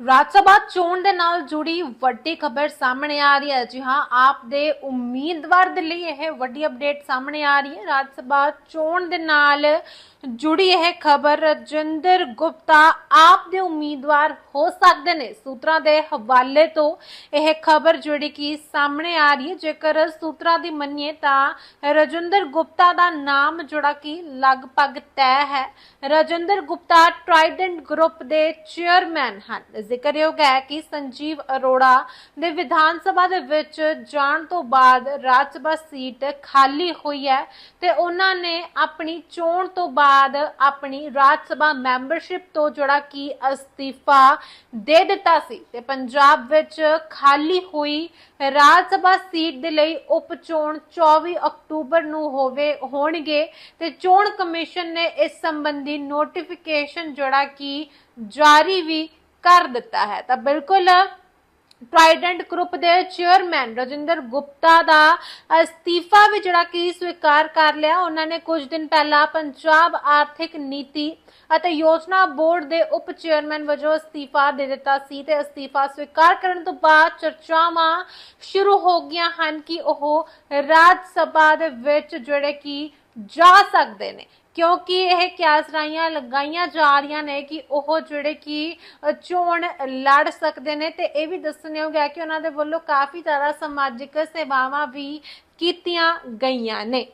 ਰਾਜ ਸਭਾ ਚੋਣ ਦੇ ਨਾਲ ਜੁੜੀ ਵੱਡੀ ਖਬਰ ਸਾਹਮਣੇ ਆ ਰਹੀ ਹੈ। ਜੀ ਹਾਂ, ਆਪ ਦੇ ਉਮੀਦਵਾਰ ਦੇ ਲਈ ਇਹ ਵੱਡੀ ਅਪਡੇਟ ਸਾਹਮਣੇ ਆ ਰਹੀ ਹੈ। ਰਾਜ ਸਭਾ ਚੋਣ ਦੇ ਨਾਲ ਜੁੜੀ ਇਹ ਖਬਰ, ਰਜਿੰਦਰ ਗੁਪਤਾ ਆਪ ਦੇ ਉਮੀਦਵਾਰ ਹੋ ਸਕਦੇ ਨੇ। ਸੂਤਰਾਂ ਦੇ ਹਵਾਲੇ ਤੋਂ ਇਹ ਖਬਰ ਜਿਹੜੀ ਕਿ ਸਾਹਮਣੇ ਆ ਰਹੀ ਹੈ। ਜੇਕਰ ਸੂਤਰਾਂ ਦੀ ਮੰਨੀਏ ਤਾਂ ਰਜਿੰਦਰ ਗੁਪਤਾ ਦਾ ਨਾਮ ਜਿਹੜਾ ਕਿ ਲਗਭਗ ਤੈਅ ਹੈ। ਰਜਿੰਦਰ ਗੁਪਤਾ ਟ੍ਰਾਈਡੈਂਟ ਗਰੁੱਪ ਦੇ ਚੇਅਰਮੈਨ ਹਨ। ਜ਼ਿਕਰਯੋਗ ਹੈ ਕਿ ਸੰਜੀਵ ਅਰੋੜਾ ਦੇ ਵਿਧਾਨ ਸਭਾ ਦੇ ਵਿੱਚ ਜਾਣ ਤੋਂ ਬਾਅਦ ਰਾਜ ਸਭਾ ਸੀਟ ਖਾਲੀ ਹੋਈ ਹੈ ਤੇ ਉਹਨਾਂ ਨੇ ਆਪਣੀ ਚੋਣ ਤੋਂ ਬਾਅਦ ਆਪਣੀ ਰਾਜ ਸਭਾ ਮੈਂਬਰਸ਼ਿਪ ਤੋਂ ਜਿਹੜਾ ਕਿ ਅਸਤੀਫਾ ਦੇ ਦਿੱਤਾ ਸੀ ਤੇ ਪੰਜਾਬ ਵਿੱਚ ਖਾਲੀ ਹੋਈ ਰਾਜ ਸਭਾ ਸੀਟ ਦੇ ਲਈ ਉਪ ਚੋਣ 24 ਅਕਤੂਬਰ ਨੂੰ ਹੋਵੇ ਹੋਣਗੇ ਤੇ ਚੋਣ ਕਮਿਸ਼ਨ ਨੇ ਇਸ ਸੰਬੰਧੀ ਨੋਟੀਫਿਕੇਸ਼ਨ ਜਿਹੜਾ ਕਿ ਜਾਰੀ ਵੀ ਕਰ ਦਿੱਤਾ ਹੈ। ਤਾਂ ਬਿਲਕੁਲ ਟ੍ਰਾਈਡੈਂਟ ਗਰੁੱਪ ਦੇ ਚੇਅਰਮੈਨ ਰਜਿੰਦਰ ਗੁਪਤਾ ਦਾ ਅਸਤੀਫਾ ਵੀ ਜਿਹੜਾ ਕਿ ਸਵੀਕਾਰ ਕਰ ਲਿਆ। ਉਹਨਾਂ ਨੇ ਕੁਝ ਦਿਨ ਪਹਿਲਾਂ ਪੰਜਾਬ ਆਰਥਿਕ ਨੀਤੀ ਅਤੇ ਯੋਜਨਾ ਬੋਰਡ ਦੇ ਉਪ ਚੇਅਰਮੈਨ ਵਜੋਂ ਅਸਤੀਫਾ ਦੇ ਦਿੱਤਾ ਸੀ ਤੇ ਅਸਤੀਫਾ ਸਵੀਕਾਰ ਕਰਨ ਤੋਂ ਬਾਅਦ ਚਰਚਾਵਾਂ ਸ਼ੁਰੂ ਹੋ ਗਈਆਂ ਹਨ ਕਿ ਉਹ ਰਾਜ ਸਭਾ ਦੇ ਵਿੱਚ ਜਿਹੜੇ ਕਿ ਜਾ ਸਕਦੇ ਨੇ। ਕਿਉਂਕਿ ਇਹ ਕਿਆਸਰਾਈਆਂ ਲਗਾਈਆਂ ਜਾ ਰਹੀਆਂ ਨੇ ਕਿ ਉਹ ਜਿਹੜੇ ਕਿ ਚੋਣ ਲੜ ਸਕਦੇ ਨੇ ਤੇ ਇਹ ਵੀ ਦੱਸਣਯੋਗ ਹੈ ਕਿ ਉਹਨਾਂ ਦੇ ਵੱਲੋਂ ਕਾਫੀ ਜ਼ਿਆਦਾ ਸਮਾਜਿਕ ਸੇਵਾਵਾਂ ਵੀ ਕੀਤੀਆਂ ਗਈਆਂ ਨੇ।